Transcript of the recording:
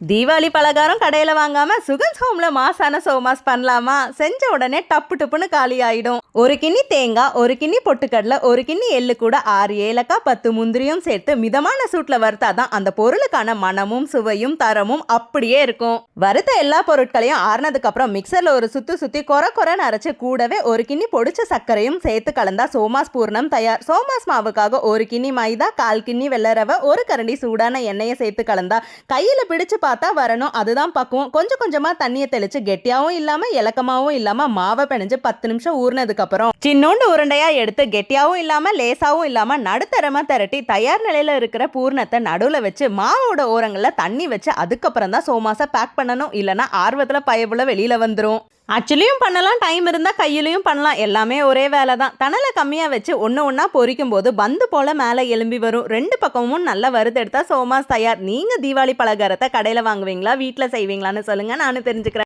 தீபாவளி பலகாரம் கடையில் வாங்காமல் சுகன்ஸ் ஹோமில் மாசான சோமாஸ் பண்ணலாமா? செஞ்ச உடனே டப்பு டப்புன்னு காலி ஆகிடும் ஒரு கிண்ணி தேங்காய் ஒரு கிண்ணி பொட்டுக்கடலை ஒரு கிண்ணி எள்ளு கூட ஆறு ஏலக்காய் பத்து முந்திரியும் சேர்த்து மிதமான சூட்டில் வறுத்தாதான் அந்த பொருளுக்கான மனமும் சுவையும் தரமும் அப்படியே இருக்கும். வறுத்த எல்லா பொருட்களையும் ஆறுனதுக்கு அப்புறம் ஒரு சுத்து சுத்தி கொர கொரன்னு அரைச்சு கூடவே ஒரு கிண்ணி பொடிச்ச சர்க்கரையும் சேர்த்து கலந்தா சோமாஸ் பூர்ணம் தயார். சோமாஸ் மாவுக்காக ஒரு கிண்ணி மைதா கால் கிண்ணி வெள்ளை ரவை ஒரு கரண்டி சூடான எண்ணெயை சேர்த்து கலந்தா கையில் பிடிச்சு பார்த்தா வரணும். அதுதான் பக்குவம். கொஞ்சம் கொஞ்சமாக தண்ணியை தெளிச்சு கெட்டியாகவும் இல்லாமல் இலக்கமாகவும் இல்லாமல் மாவை பிணைஞ்சு பத்து நிமிஷம் ஊறினதுக்கு அப்புறம் சின்னோண்டு உருண்டையா எடுத்து கெட்டியாவும் இல்லாம லேசாவும் இல்லாம நடுத்தரமா திரட்டி தயார் நிலையில இருக்கிற பூர்ணத்தை நடுவுல வச்சு மாவோட ஓரங்கள்ல தண்ணி வச்சு அதுக்கப்புறம் தான் சோமாசை பேக் பண்ணணும். இல்லைன்னா ஆர்வத்துல பயப்புல வெளியில வந்துரும். ஆக்சுவலியும் பண்ணலாம் டைம் இருந்தால் கையிலையும் பண்ணலாம். எல்லாமே ஒரே வேலை தான். தணலை கம்மியாக வச்சு ஒன்று ஒன்றா பொரிக்கும் போது பந்து போல் மேலே எலும்பி வரும். ரெண்டு பக்கமும் நல்லா வறுத்தெடுத்தா சோமாஸ் தயார். நீங்கள் தீபாவளி பலகாரத்தை கடையில் வாங்குவீங்களா வீட்டில் செய்வீங்களான்னு சொல்லுங்கள் நானும் தெரிஞ்சுக்கிறேன்.